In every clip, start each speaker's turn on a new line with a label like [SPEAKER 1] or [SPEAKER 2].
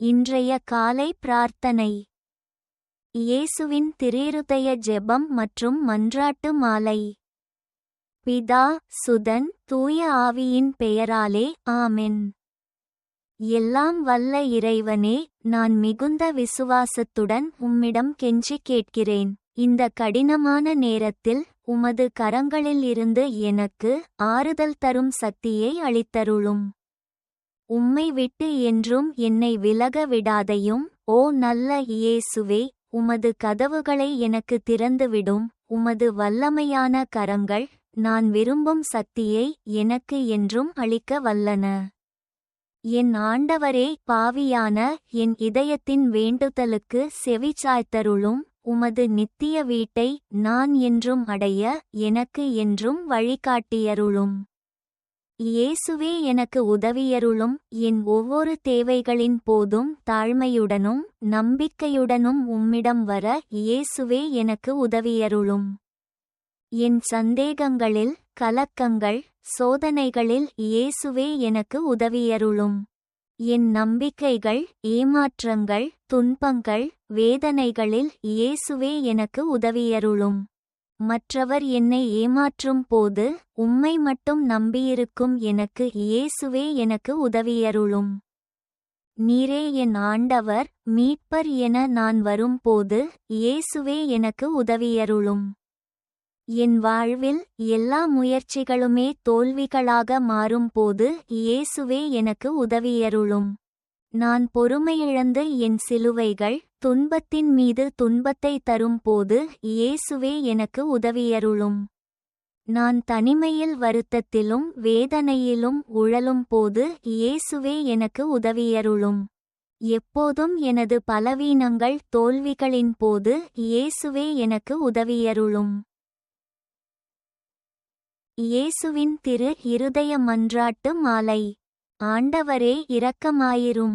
[SPEAKER 1] இன்றைய காலை பிரார்த்தனை. இயேசுவின் திரேருதய ஜெபம் மற்றும் மன்றாட்டு மாலை. பிதா சுதன் தூய ஆவியின் பெயராலே ஆமென். எல்லாம் வல்ல இறைவனே நான் மிகுந்த விசுவாசத்துடன் உம்மிடம் கெஞ்சி கேட்கிறேன். இந்த கடினமான நேரத்தில் உமது கரங்களில் இருந்து எனக்கு ஆறுதல் தரும் சக்தியை அளித்தருளும். உம்மை விட்டு என்றும் என்னை விலக விடாதையும் ஓ நல்ல இயேசுவே உமது கதவுகளை எனக்கு திறந்துவிடும் உமது வல்லமையான கரங்கள் நான் விரும்பும் சக்தியை எனக்கு என்றும் அளிக்க வல்லன. என் ஆண்டவரே பாவியான என் இதயத்தின் வேண்டுதலுக்கு செவிச்சாய்த்தருளும் உமது நித்திய வீட்டை நான் என்றும் அடைய எனக்கு என்றும் வழிகாட்டியருளும். இயேசுவே எனக்கு உதவியருளும் என் ஒவ்வொரு தேவைகளின் போதும் தாழ்மையுடனும் நம்பிக்கையுடனும் உம்மிடம் வர இயேசுவே எனக்கு உதவியருளும். என் சந்தேகங்களில் கலக்கங்கள் சோதனைகளில் இயேசுவே எனக்கு உதவியருளும். என் நம்பிக்கைகள் ஏமாற்றங்கள் துன்பங்கள் வேதனைகளில் இயேசுவே எனக்கு உதவியருளும். மற்றவர் என்னை ஏமாற்றும் போது உம்மை மட்டும் நம்பியிருக்கும் எனக்கு இயேசுவே எனக்கு உதவியருளும். நீரே என் ஆண்டவர் மீட்பர் என நான் வரும்போது இயேசுவே எனக்கு உதவியருளும். என் வாழ்வில் எல்லா முயற்சிகளுமே தோல்விகளாக மாறும்போது இயேசுவே எனக்கு உதவியருளும். நான் பொறுமையிழந்து என் சிலுவைகள் துன்பத்தின் மீது துன்பத்தை தரும்போது இயேசுவே எனக்கு உதவியருளும். நான் தனிமையில் வருத்தத்திலும் வேதனையிலும் உழலும் போது இயேசுவே எனக்கு உதவியருளும். எப்போதும் எனது பலவீனங்கள் தோல்விகளின் போது இயேசுவே எனக்கு உதவியருளும். இயேசுவின் திரு இருதய மன்றாட்டு மாலை. ஆண்டவரே இரக்கமாயிரும்.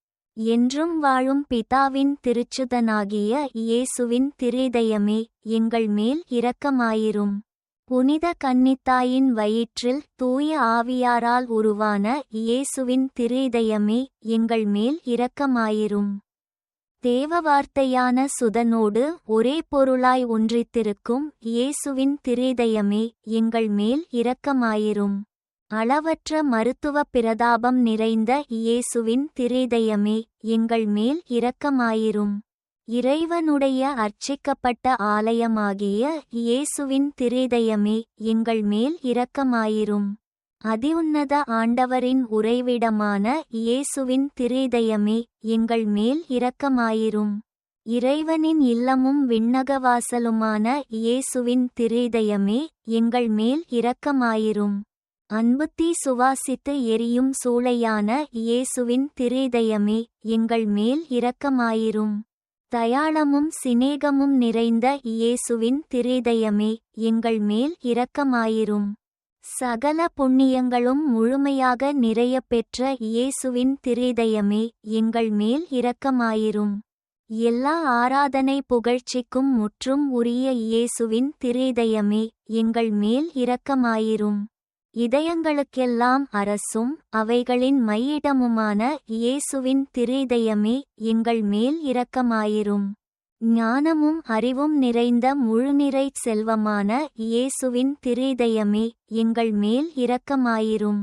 [SPEAKER 1] என்றும் வாழும் பிதாவின் திருச்சுதனாகிய இயேசுவின் திரிதயமே எங்கள் மேல் இரக்கமாயிரும். புனித கன்னித்தாயின் வயிற்றில் தூய ஆவியாரால் உருவான இயேசுவின் திரிதயமே எங்கள் மேல் இரக்கமாயிரும். தேவ வார்த்தையான சுதனோடு ஒரே பொருளாய் ஒன்றித்திருக்கும் இயேசுவின் திரிதயமே எங்கள் மேல் இரக்கமாயிரும். அளவற்ற மருத்துவ பிரதாபம் நிறைந்த இயேசுவின் திரிதயமே எங்கள் மேல் இரக்கமாயிரும். இறைவனுடைய அர்ச்சிக்கப்பட்ட ஆலயமாகிய இயேசுவின் திரிதயமே எங்கள் மேல் இரக்கமாயிரும். அதியுன்னத ஆண்டவரின் உறைவிடமான இயேசுவின் திரிதயமே எங்கள் மேல் இரக்கமாயிரும். இறைவனின் இல்லமும் விண்ணகவாசலுமான இயேசுவின் திரிதயமே எங்கள் மேல் இரக்கமாயிரும். அன்புத்தி சுவாசித்து எரியும் சூளையான இயேசுவின் திரிதயமே எங்கள் மேல் இரக்கமாயிரும். தயாளமும் சிநேகமும் நிறைந்த இயேசுவின் திரிதயமே எங்கள் மேல் இரக்கமாயிரும். சகல புண்ணியங்களும் முழுமையாக நிறைய பெற்ற இயேசுவின் திரிதயமே எங்கள் மேல் இரக்கமாயிரும். எல்லா ஆராதனை புகழ்ச்சிக்கும் முற்றும் உரிய இயேசுவின் திரிதயமே எங்கள் மேல் இரக்கமாயிரும். இதயங்களுக்கெல்லாம் அரசும் அவைகளின் மையிடமுமான இயேசுவின் திரிதயமே எங்கள் மேல் இரக்கமாயிரும். ஞானமும் அறிவும் நிறைந்த முழுநிறை செல்வமான இயேசுவின் திரிதயமே எங்கள் மேல் இரக்கமாயிரும்.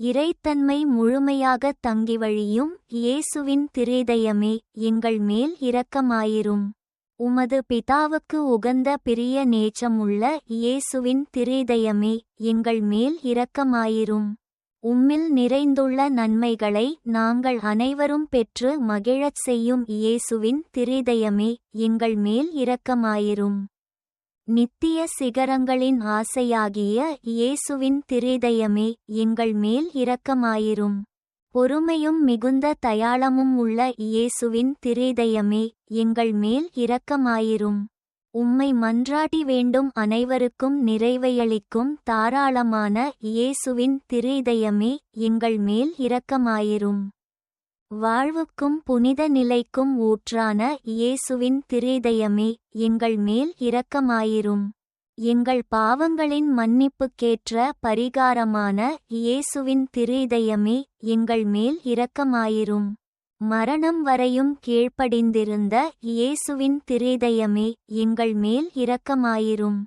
[SPEAKER 1] இறைத்தன்மை முழுமையாக தங்கி வழியும் இயேசுவின் திரிதயமே எங்கள் மேல் இரக்கமாயிரும். உமது பிதாவுக்கு உகந்த பிரிய நேச்சமுள்ள இயேசுவின் திரிதயமே எங்கள் மேல் இரக்கமாயிரும். உம்மில் நிறைந்துள்ள நன்மைகளை நாங்கள் அனைவரும் பெற்று மகிழச் செய்யும் இயேசுவின் திரிதயமே எங்கள் மேல் இரக்கமாயிரும். நித்திய சிகரங்களின் ஆசையாகிய இயேசுவின் திரிதயமே எங்கள் மேல் இரக்கமாயிரும். பொறுமையும் மிகுந்த தயாளமும் உள்ள இயேசுவின் திரேதயமே எங்கள் மேல் இரக்கமாயிரும். உம்மை மன்றாடி வேண்டும் அனைவருக்கும் நிறைவையளிக்கும் தாராளமான இயேசுவின் திரேதயமே எங்கள் மேல் இரக்கமாயிரும். வாழ்வுக்கும் புனித நிலைக்கும் ஊற்றான இயேசுவின் திரேதயமே எங்கள் மேல் இரக்கமாயிரும். எங்கள் பாவங்களின் மன்னிப்புக்கேற்ற பரிகாரமான இயேசுவின் திரேதயமே எங்கள் மேல் இரக்கமாயிரும். மரணம் வரையும் கீழ்ப்படிந்திருந்த இயேசுவின் திரேதயமே எங்கள் மேல் இரக்கமாயிரும்.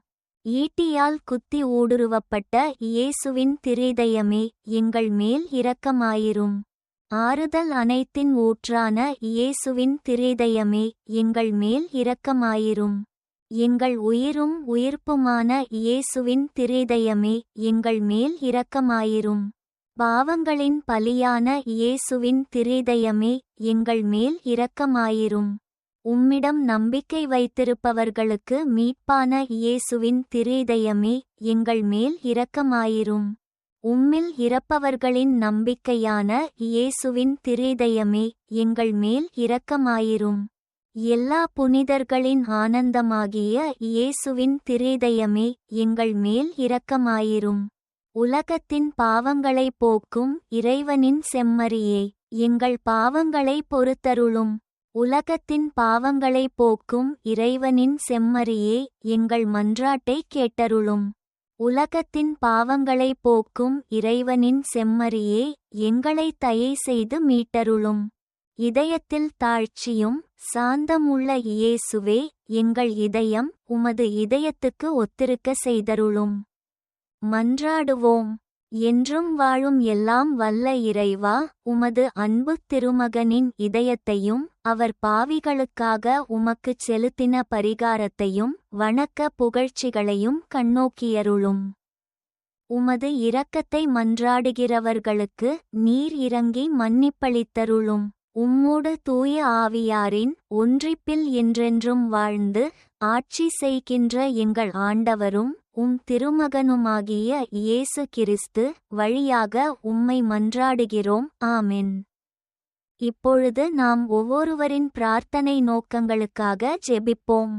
[SPEAKER 1] ஈட்டியால் குத்தி ஊடுருவப்பட்ட இயேசுவின் திரேதயமே எங்கள் மேல் இரக்கமாயிரும். ஆறுதல் அனைத்தின் ஊற்றான இயேசுவின் திரேதயமே எங்கள் மேல் இரக்கமாயிரும். எங்கள் உயிரும் உயிர்ப்புமான இயேசுவின் திரேதயமே எங்கள் மேல் இரக்கமாயிரும். பாவங்களின் பலியான இயேசுவின் திரேதயமே எங்கள் மேல் இரக்கமாயிரும். உம்மிடம் நம்பிக்கை வைத்திருப்பவர்களுக்கு மீட்பான இயேசுவின் திரேதயமே எங்கள் மேல் இரக்கமாயிரும். உம்மில் இறப்பவர்களின் நம்பிக்கையான இயேசுவின் திரேதயமே எங்கள் மேல் இரக்கமாயிரும். எல்லா புனிதர்களின் ஆனந்தமாகிய இயேசுவின் திரேதயமே எங்கள் மேல் இரக்கமாயிரும். உலகத்தின் பாவங்களை போக்கும் இறைவனின் செம்மறியே எங்கள் பாவங்களை பொறுத்தருளும். உலகத்தின் பாவங்களை போக்கும் இறைவனின் செம்மறியே எங்கள் மன்றாட்டை கேட்டருளும். உலகத்தின் பாவங்களை போக்கும் இறைவனின் செம்மறியே எங்களை தயை செய்து மீட்டருளும். இதயத்தில் தாழ்ச்சியும் சாந்தமுள்ள இயேசுவே எங்கள் இதயம் உமது இதயத்துக்கு ஒத்திருக்க செய்தருளும். மன்றாடுவோம். என்றும் வாழும் எல்லாம் வல்ல இறைவா உமது அன்பு திருமகனின் இதயத்தையும் அவர் பாவிகளுக்காக உமக்குச் செலுத்தின பரிகாரத்தையும் வணக்க புகழ்ச்சிகளையும் கண்ணோக்கியருளும். உமது இரக்கத்தை மன்றாடுகிறவர்களுக்கு நீர் இறங்கி மன்னிப்பளித்தருளும். உம்மோடு தூய ஆவியாரின் ஒன்றிப்பில் என்றென்றும் வாழ்ந்து ஆட்சி செய்கின்ற எங்கள் ஆண்டவரும் உம் திருமகனுமாகிய இயேசு கிறிஸ்து வழியாக உம்மை மன்றாடுகிறோம். ஆமென். இப்பொழுது நாம் ஒவ்வொருவரின் பிரார்த்தனை நோக்கங்களுக்காக ஜெபிப்போம்.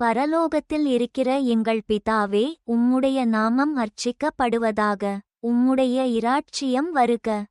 [SPEAKER 1] பரலோகத்தில் இருக்கிற எங்கள் பிதாவே உம்முடைய நாமம் அர்ச்சிக்கப்படுவதாக உம்முடைய இராட்சியம் வருக.